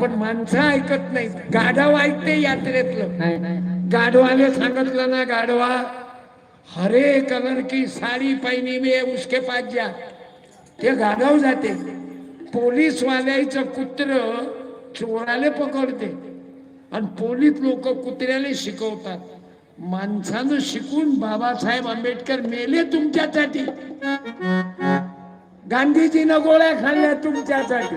पण माणसं ऐकत नाही गाढव ऐकते यात्रेतलं. गाढवाले सांगितलं ना गाढवा हरे कलर की साडी पहिनी में उसके पास जा. ते गाढव जाते. पोलीस वाल्याचं कुत्र चोराले पकडते. आणि पोलीस लोक कुत्र्याला शिकवतात. माणसानं शिकून बाबासाहेब आंबेडकर मेले तुमच्यासाठी. गांधीजीनं गोळ्या खाल्ल्या तुमच्यासाठी.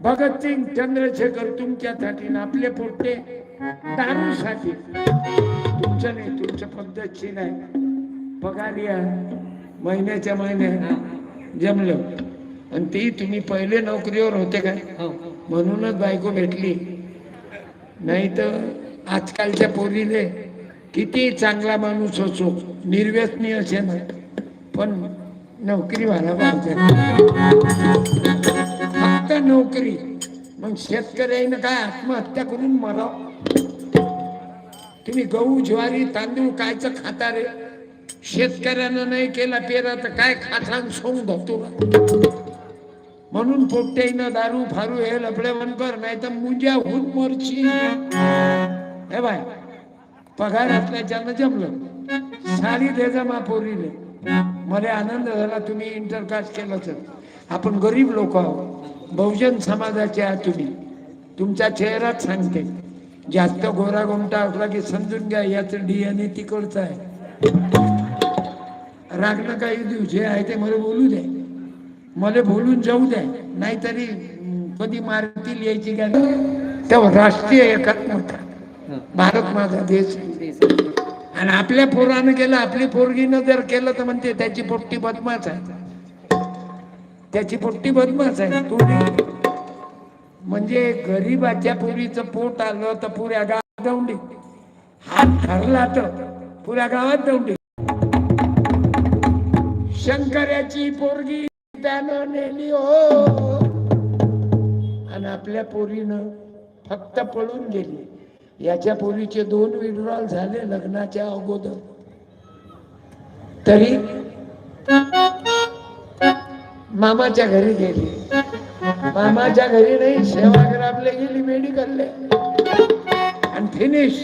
भगतसिंग चंद्रशेखर तुमच्यासाठी आणि आपले पोट्टे दारूसाठी. तुमचं नाही तुमचं पद्धतशीर आहे. पगार या महिन्याच्या महिन्या जमलं. आणि ती तुम्ही पहिले नोकरीवर होते काय? हो. म्हणूनच बायको भेटली. नाही तर आजकालच्या पोरीले किती चांगला माणूस असो निर्व्यसनी असे ना पण नोकरी व्हायला पाहिजे. फक्त नोकरी. मग शेतकऱ्यानं काय आत्महत्या करून मराव? तुम्ही गहू ज्वारी तांदूळ कायचं खाता रे? शेतकऱ्यानं नाही केला पेरा तर काय खासान सोंग धरतो म्हणून पोट्याईनं दारू फारू हे लपडे कर नाही तर मुंज्या होऊन मरची हे बाय पगार असल्याच्यानं जमलं साडी दे जमा पोरीले. मला आनंद झाला तुम्ही इंटरकास्ट केलं तर आपण गरीब लोक आहोत. बहुजन समाजाचे आहात तुम्ही. तुमचा चेहराच सांगते. जास्त गोरा गोमटा असला की समजून घ्या याचं डीएनए तिकडचं आहे. रागणं काही देऊ जे आहे ते मला बोलू दे मला बोलून जाऊ द्या. नाहीतरी कधी मारतील यायची काय तेव्हा राष्ट्रीय एकात्मता भारत माझा. देश. आणि आपल्या पोरानं केलं आपली पोरगीनं जर केलं तर म्हणते त्याची पोट्टी बदमाच आहे. त्याची पोट्टी बदमाच आहे. तुम्ही म्हणजे गरीबाच्या पोरीचं पोट आलं तर पुऱ्या गावात दौंडी हात ठरला तर पुऱ्या गावात दौंडी शंकराची पोरगी त्यानं नेली हो. आणि आपल्या पोरीनं फक्त पळून गेली. याच्या पोरीचे दोन विड्रॉल झाले लग्नाच्या अगोदर. तरी मामाच्या घरी गेली. मामाच्या घरी नाही सेवाग्रामला गेली मेडिकलले. आणि फिनिश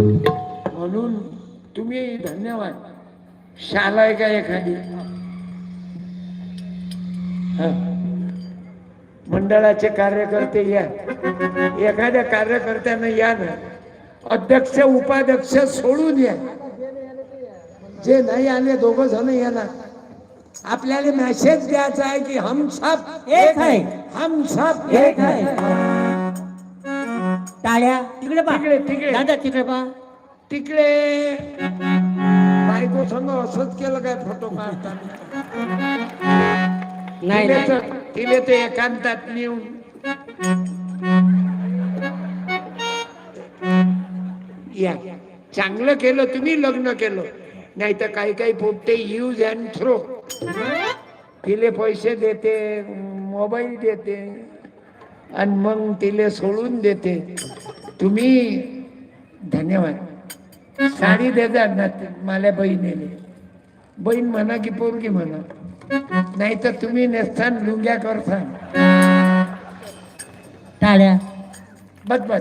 म्हणून तुम्ही धन्यवाद. शाला आहे का एखादी? मंडळाचे कार्यकर्ते या. एखाद्या कार्यकर्त्यानं या ना. अध्यक्ष उपाध्यक्ष सोडून या. जे नाही आले दोघ जण या ना. आपल्याला मेसेज द्यायचा आहे की हम सब एक है. हम सब एक है. टाळ्या. तिकडे पा तिकडे तिकडे. दादा तिकडे पा तिकडे. बायको संग असंच केलं काय फोटो काढताना नाही तिले नाही. तर तिले ते एकांतात नेऊन. या. चांगलं केलं तुम्ही लग्न केलं. नाही तर काही काही पोपटे यूज अँड थ्रो तिले पैसे देते मोबाईल देते आणि मग तिले सोडून देते. तुम्ही धन्यवाद. साडी देता ना मला बहिणीने बहीण म्हणा की पोरगी म्हणा. नाही तर तुम्ही नेसतान लुंग्या करता टाळ्या. बस बस.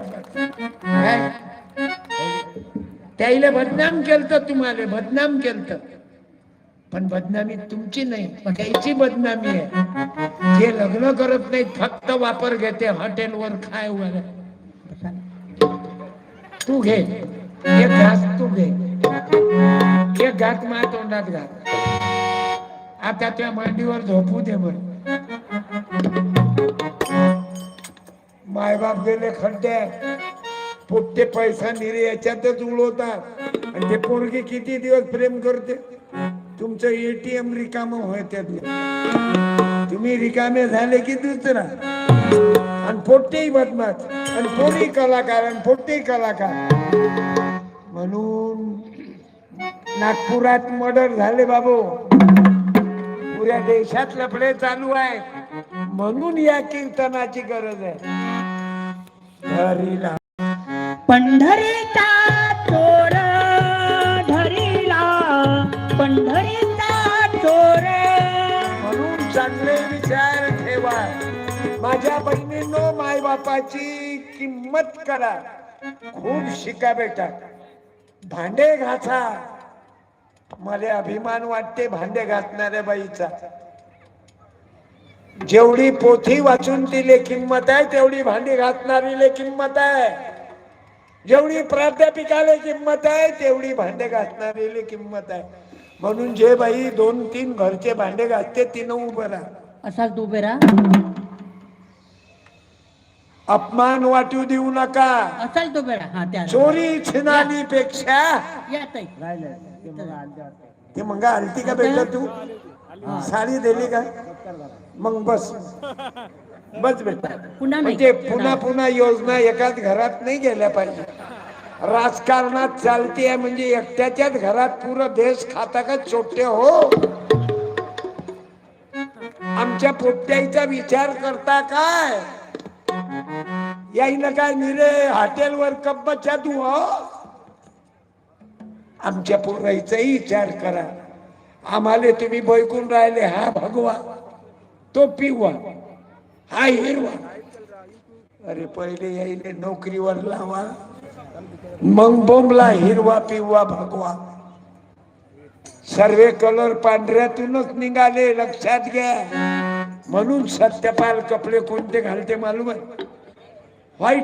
काय? त्याला बदनाम केलं तुम्हाला बदनाम केलं पण बदनामी तुमची नाही त्याची बदनामी आहे. जे लग्न करत नाहीत फक्त वापर घेते हॉटेलवर खाय वगैरे तू घे. एक घास तू घे. एक घात मा तोंडात घात आता त्या मांडीवर झोपू दे बर. मायबाप गेले खड्ड्यात. पोट्टे पैसा निरे याच्यातच उडवतात. आणि ते पोरगी किती दिवस प्रेम करते? तुमचं एटीएम रिकाम होय तुम्ही रिकामे झाले की दुसरा आणि पोट्टेही बदमाश. आणि पोरी कलाकार आणि पोट्टेही कलाकार. म्हणून नागपुरात मर्डर झाले बाबू. पुऱ्या देशात लफडे चालू आहेत म्हणून या कीर्तनाची गरज आहे. हरिला चांगले विचार ठेवा. माझ्या बहिणींनो माय बापाची किंमत करा. खूप शिका बेटा. भांडे घासा. मला अभिमान वाटते भांडे घासणाऱ्या बाईचा. जेवढी पोथी वाचून तिले किंमत आहे तेवढी भांडी घासणारीले किंमत आहे. जेवढी प्राध्यापिकाला किंमत आहे तेवढी भांडे घासणारीले किंमत आहे. म्हणून जे बाई दोन तीन घरचे भांडे घासते तिनं उभं राहा. असाल तू बेरा अपमान वाटू देऊ नका. असाल तो बेरा हा त्या चोरी छिनाली पेक्षा. या ताई. ते मग आलती का बेटा तू? साडी दिली का? मग बस. बस बेटा. पुन्हा नाही. म्हणजे पुन्हा पुन्हा योजना एकाच घरात नाही गेल्या पाहिजे. राजकारणात चालते म्हणजे एकट्याच्याच घरात पुरं देश खाता का छोटे हो? आमच्या पोट्याईचा विचार करता काय? याईनं काय निरे हॉटेलवर कब्बच्या तू हो? आमच्या पोराईचाही विचार करा. आम्हाला तुम्ही बैकून राहिले हा भगवा तो पिवा हा हिरवा. अरे पहिले यायले नोकरीवर लावा. मग बोंबला हिरवा पिववा भगवा. सर्वे कलर पांढऱ्यातूनच निघाले लक्षात घ्या. म्हणून सत्यपाल कपडे कोणते घालते मालूम आहे व्हाईट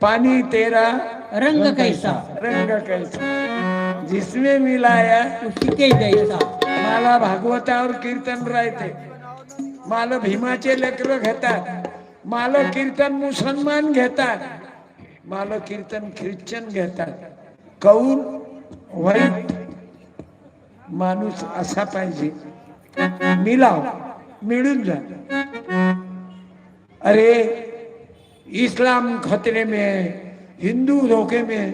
पानी तेरा. रंग कैसा? रंग कैसा? जिसमें मिलाया. उसी जैसा. मला भागवतावर कीर्तन राहते. मला भीमाचे लेकर घेतात. मला कीर्तन मुसलमान घेतात. बाल कीर्तन ख्रिश्चन घेतात. कौन? वाईट माणूस असा पाहिजे. मिलाव मिळून जा. अरे इस्लाम खतरे में है हिंदू धोखे में है.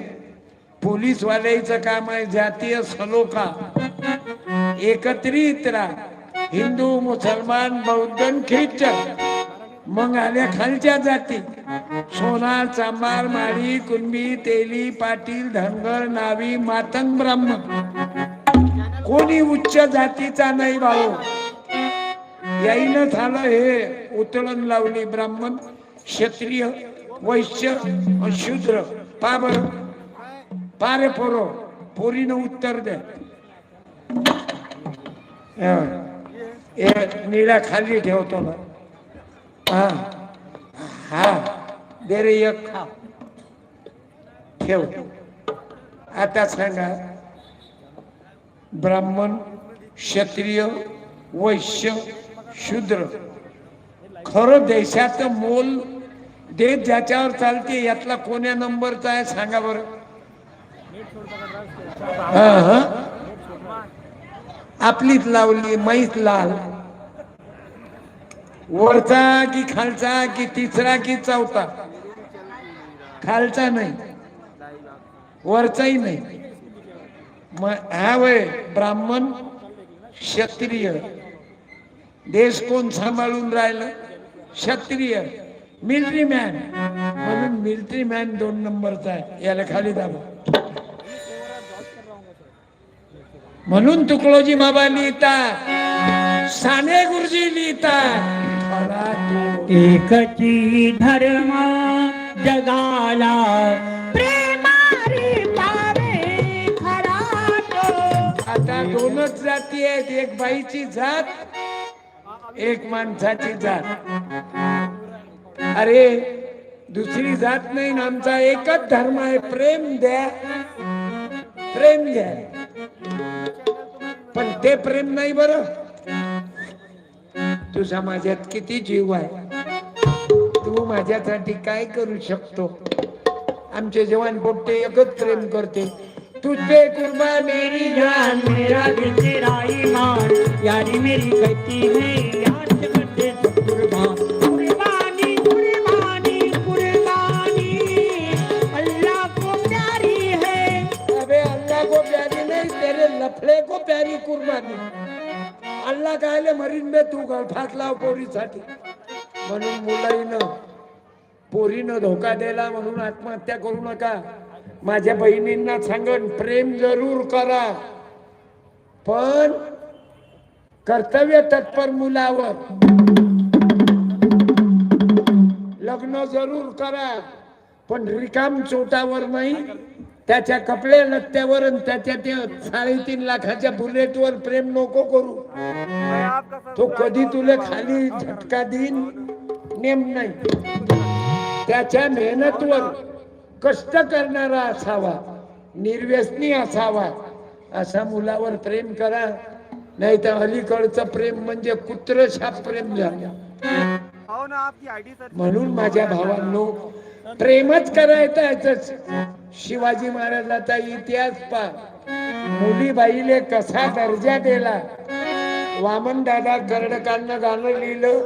वाल्याचं काम आहे जातीय सलोखा. एकत्रित राहा. हिंदू मुसलमान बौद्ध ख्रिश्चन. मग आल्या खालच्या जाती. सोनार चांबार माळी कुणबी तेली पाटील धनगर नावी मातंग ब्राह्मण कोणी उच्च जातीचा नाही भाऊ. याईनं झालं हे उतळण लावली ब्राह्मण क्षत्रिय वैश्य शूद्र पाबर पारे पोरो पोरीनं उत्तर द्या. निळ्या खाली ठेवतो ना. हा हा. दे रे एक खा ठेव. आता सांगा ब्राह्मण क्षत्रिय वैश्य शूद्र खरं देशाचं मोल देश ज्याच्यावर चालते यातला कोण्या नंबरचा आहे सांगा बरं. हा, हा. आपलीच लावली मैच लाल. वरचा की खालचा की तिसरा की चौथा. खालचा नाही वरचाही नाही. मग हा वय ब्राह्मण क्षत्रिय. देश कोण सांभाळून राहिलं? क्षत्रिय. मिलिटरी मॅन म्हणून मिलिटरी मॅन दोन नंबरचा आहे. याला खाली दाबा. म्हणून तुकडोजी बाबा लिहिता साने गुरुजी लिहिता एकची धर्म जगाला. प्रेमारी पावे खरा तो. आता दोनच जाती आहेत एक बाईची जात एक माणसाची जात. अरे दुसरी जात नाही ना आमचा एकच धर्म आहे प्रेम द्या. प्रेम द्या पण ते प्रेम नाही बर. तुझा माझ्यात किती जीव आहे? माझ्यासाठी काय करू शकतो? आमचे जवान पोट्टे एकच प्रेम करते. तुझे कुर्बा मेरी जान मेरा दिल तेरा ईमान यारी मेरी कहती है करते कुर्बानी. कुर्बानी कुर्बानी अल्लाह को प्यारी है. अबे अल्लाह को प्यारी नहीं तेरे लफड़े को प्यारी कुर्बानी. अल्लाह कायले मरीन बे तू गळफास लाव पोरीसाठी म्हणून मुलाईनं पोरीनं धोका दिला म्हणून आत्महत्या करू नका. माझ्या बहिणींना सांगन प्रेम जरूर करा. पण कर्तव्य तत्पर मुलावर. लग्न जरूर करा. पण रिकाम चोटावर नाही. त्याच्या कपडे लत्त्यावर आणि त्याच्या ते साडेतीन लाखाच्या बुलेटवर प्रेम नको करू. तो कधी तुला खाली झटका देईन नेम नाही. त्याच्या मेहनतवर कष्ट करणारा असावा निर्व्यसनी असावा असा मुलावर प्रेम करा. नाही तर अलीकडचं प्रेम म्हणजे कुत्रशाप प्रेम झालं. हो म्हणून माझ्या भावांनो प्रेमच करायचं याच शिवाजी महाराजाचा इतिहास पा मुलीबाईले कसा दर्जा दिला. वामन दादा कर्डकांना गाणं लिहिलं.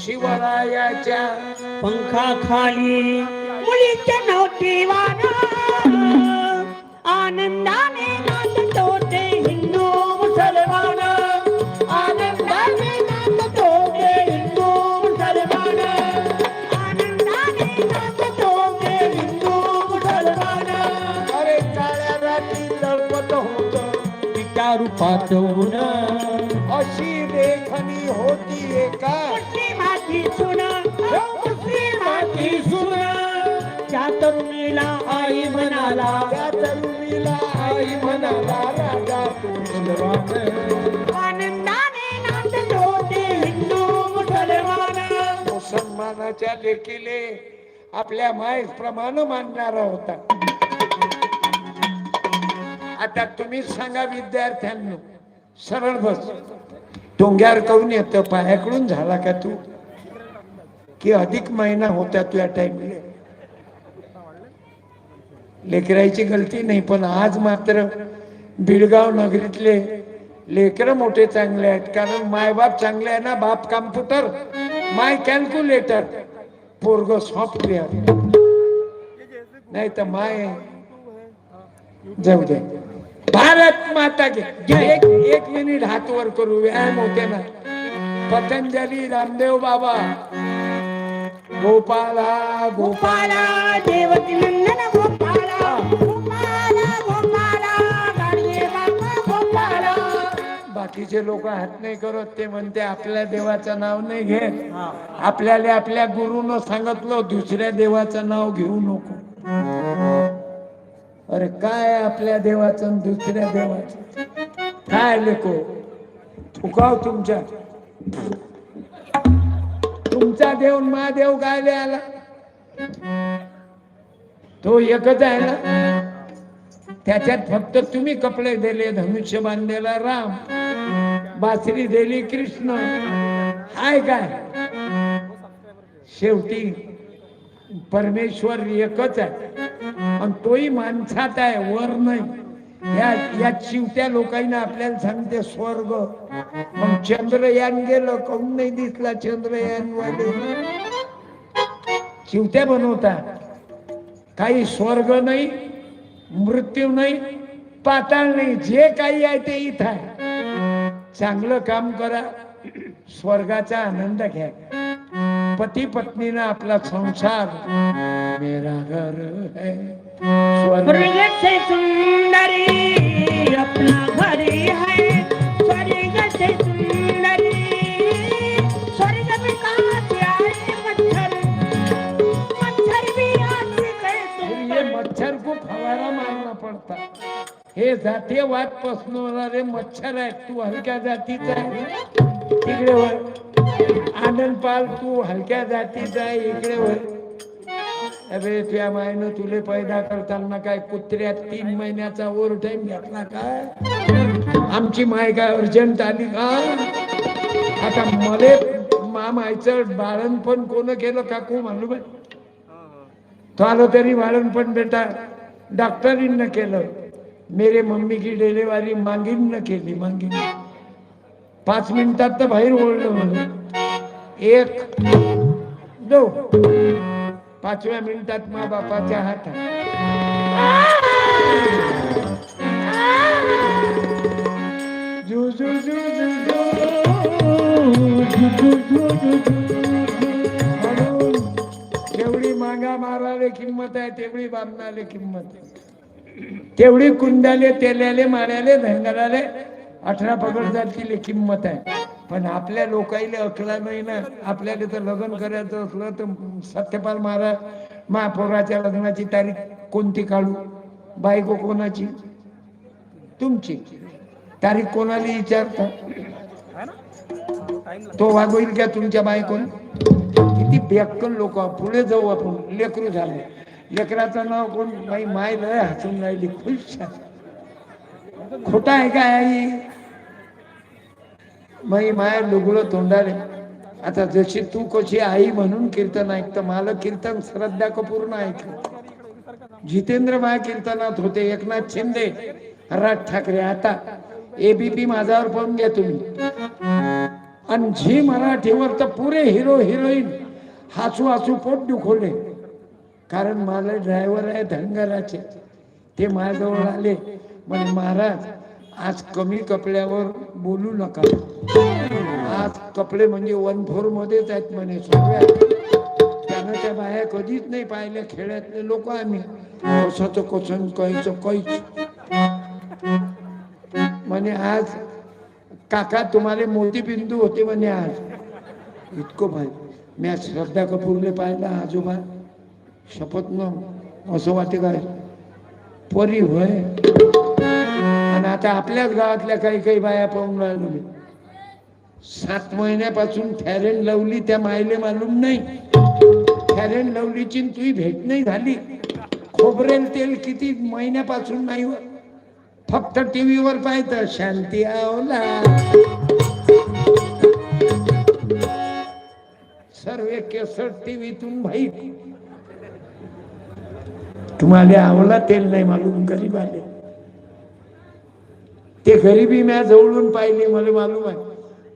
शिवरायाच्या पंखाखाली मुलीच्या नव्हती आनंदाने नाचतो ते हिंदू मुसलमान. आनंदाने नाचतो ते हिंदू मुसलमान. आनंदाने नाचतो ते हिंदू मुसलमान. अरे काळ्या रात्री लढपत होत तिच्या रूपात मुसलमानाच्या लेखीले आपल्या मायस प्रमाण मानणारा होता. आता तुम्ही सांगा विद्यार्थ्यांना सरळ बस. डोंग्यावर करून येत? पायाकडून झाला का तू? की अधिक महिना होता तुझ्या टाइमले लेकराची गलती नाही पण आज मात्र बिळगाव नगरीतले लेकर मोठे चांगले आहेत. कारण मायबाप चांगले आहे ना बाप कॉम्प्युटर माय कॅल्क्युलेटर पोरग सॉफ्टवेअर नाही तर माय जाऊ दे. भारत माता के एक एक मिनिट हात वर करू. व्यायाम होते ना. पतंजली रामदेव बाबा. गोपाला गोपाला. गोपाला बाकीचे लोक हात नाही करत ते म्हणते आपल्या देवाचं नाव नाही घेत. आपल्याला आपल्या गुरुनं सांगितलं दुसऱ्या देवाचं नाव घेऊ नको. अरे काय आपल्या देवाचं दुसऱ्या देवाचं? काय लेको थुकाव तुमच्या. तुमचा देव महादेव गायले आला. तो एकच आहे ना? त्याच्यात फक्त तुम्ही कपडे दिले धनुष्य बांधलेला राम. बासरी दिली कृष्ण. हाय काय? शेवटी परमेश्वर एकच आहे. आणि तोही माणसात आहे वर नाही. या या चिवत्या लोकांना आपल्याला सांगते स्वर्ग. मग चंद्रयान गेलं काऊन नाही दिसला चंद्रयान वाले चिवत्या बनवतात. काही स्वर्ग नाही मृत्यू नाही पाताळ नाही. जे काही आहे ते इथं आहे. चांगलं काम करा स्वर्गाचा आनंद घ्या. पती पत्नीनं आपला संसार मेरा घर है. सुंदरी अपना घरी है. सुंदरी स्वर्ग में कहाँ मच्छर। मच्छर भी आते मच्छर को फवारा मारना पड़ता। हे जातीयवाद पसरवणारे मच्छर आहेत. तू हलक्या जातीचा आहे. तिकडे वर. आनंद पाल तू हलक्या जातीचा आहे. इकडे वर. अरे तुझ्या मायनं तुले पैदा करताना काय कुत्र्यात तीन महिन्याचा ओव्हर टाइम घेतला काय? आमची माय काय अर्जंट आली का? आता मले मामायचं बाळणपण कोण केलं काकू मालूम आहे तो आलो तरी बाळणपण बेटा. डॉक्टरीनं केलं. मेरे मम्मी की डिलिव्हरी मांगीन केली मांगीन. पाच मिनिटात तर बाहेर ओढलं म्हणून. एक दो पाचव्या मिनिटात मा बापाच्या हातात. जू जू जू जेवढी मागा माराले किंमत आहे तेवढी बामणाले किंमत आहे. तेवढी कुंडाले तेल्याले माऱ्याले धंगराले अठरा पगड जातील किंमत आहे. पण आपल्या लोकाईले अकला नाही ना आपल्याला तर लग्न करायचं असलं तर सत्यपाल महाराज महापौराच्या लग्नाची तारीख कोणती काढू? बायको कोणाची? तुमची. तारीख कोणाला विचारता? तो वागवेल का तुमच्या बायकोन किती बेक्कन लोक पुढे जाऊ आपण. लेकरू झाले. लेकराचं नाव कोण? माई माय लय हसून राहिली. खुश खोटा आहे काय आई? माई माय लुगडं तोंडाले. आता जशी तू कशी आई म्हणून कीर्तन ऐकतं मला कीर्तन श्रद्धा कपूर ऐकलं. जितेंद्र माय कीर्तनात होते एकनाथ शिंदे. राज ठाकरे आता एबीपी माझ्यावर पाहून घ्या तुम्ही. आणि झी मराठीवर तर पुरे हिरो हिरोईन. हसू हसू पोट दुखवले कारण मला ड्रायव्हर आहे धनगराचे ते माझ्याजवळ आले. म्हणजे महाराज आज कमी कपड्यावर बोलू नका. आज कपडे म्हणजे वन फोर मध्येच आहेत म्हणे सगळ्या त्यानं त्या बाया कधीच नाही पाहिल्या. खेड्यातले लोक आम्ही. कसाचं कोसन कैच कैच म्हणे आज काका तुम्हाला मोतीबिंदू होते म्हणे आज. इतकं भाई मी आज श्रद्धा कपूरले पाहिला आजोबा. शपथ न असं वाटे काय? परी होय? आणि आता आपल्याच गावातल्या काही काही बाया पाहून राहिलो सात महिन्यापासून फॅरेन लवली त्या मायले मालूम नाही. फॅरेन लवलीची तुझी तुही भेट नाही झाली. खोबरेल तेल किती महिन्यापासून नाही फक्त टीव्हीवर पाहतं शांती आवला. सर्व केसर टीव्हीतून भाई तुम्हाला आवला तेल नाही मालूम गरीब आले. ते गरीबी म्या जवळून पाहिले मला मालूम आहे.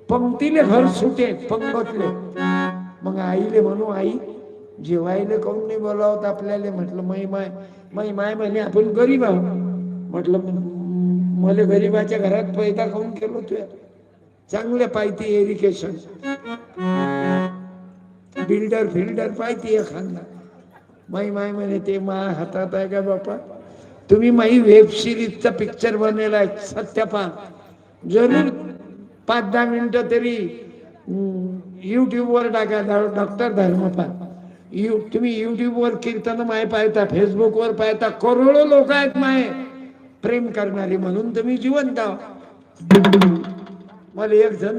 पंक्तीले घर सुटे पंगतले. मग आईले म्हणू आई जेवायले काऊन नाही बोलावत आपल्याला? म्हटलं मै माय मै माय म्हणे आपण गरीब आहोत. म्हटलं "म- मला गरीबाच्या घरात पैदा काऊन केलो तुया चांगले पाहिजे एरिकेशन बिल्डर फिल्डर पाहिजे एखादा. माई माय म्हणे ते मा हातात आहे का बापा? तुम्ही माई वेब सिरीजचा पिक्चर बनलेला आहे सत्यपान जरूर. पाच दहा मिनिटं तरी युट्यूबवर टाका डॉक्टर धर्मपाल. यू तुम्ही युट्यूबवर कीर्तन माय पाहता फेसबुकवर पाहता करोडो लोक आहेत माय. प्रेम करणारे म्हणून तुम्ही जिवंत आहो. मला एक जण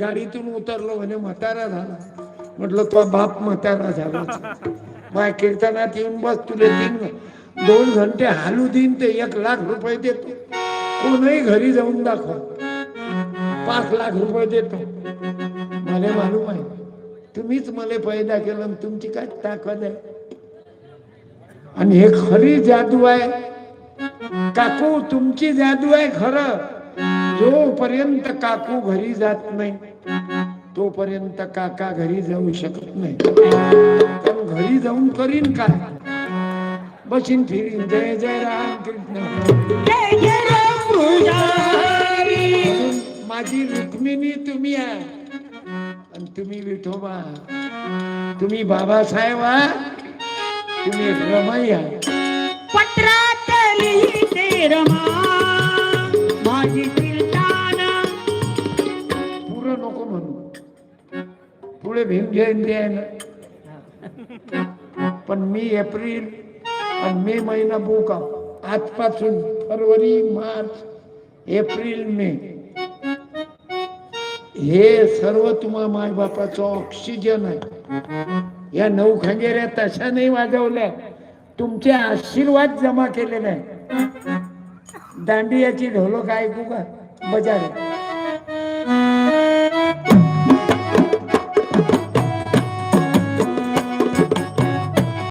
गाडीतून उतरलो म्हणे म्हातारा झाला. म्हटलं तो बाप म्हातारा झाला. माझ्या कीर्तनात येऊन बस तुला तीन दोन घंटे हालू देईन ते एक लाख रुपये देतो. कोणही घरी जाऊन दाखव. पाच लाख रुपये देतो. मला मालूम आहे. तुम्हीच मला पैदा केलं तुमची काय ताकद आहे? आणि हे खरी जादू आहे. काकू तुमची जादू आहे खरं. जोपर्यंत काकू घरी जात नाही तोपर्यंत काका घरी जाऊ शकत नाही. घरी जाऊन करीन काय बसीन फिरीन. जय जय राम कृष्ण. जय जय राम पुजारी. म्हणून माझी रुक्मिणी तुम्ही आहे. आणि तुम्ही विठोबा. तुम्ही बाबासाहेब तुम्ही रमाई आहात पत्रात लिहिते रमा. माझी पुरं नको म्हणू. पुढे भीम जयंती आहे ना पण मी एप्रिल आणि मे महिना बुक आजपासून फरवरी मार्च एप्रिल मे. हे सर्व तुम्हा मायबापाचं ऑक्सिजन आहे. या नऊ खंजेऱ्या तशा नाही वाजवल्या. तुमचे आशीर्वाद जमा केलेले आहे दांडियाची ढोलक ऐकू का? बजारे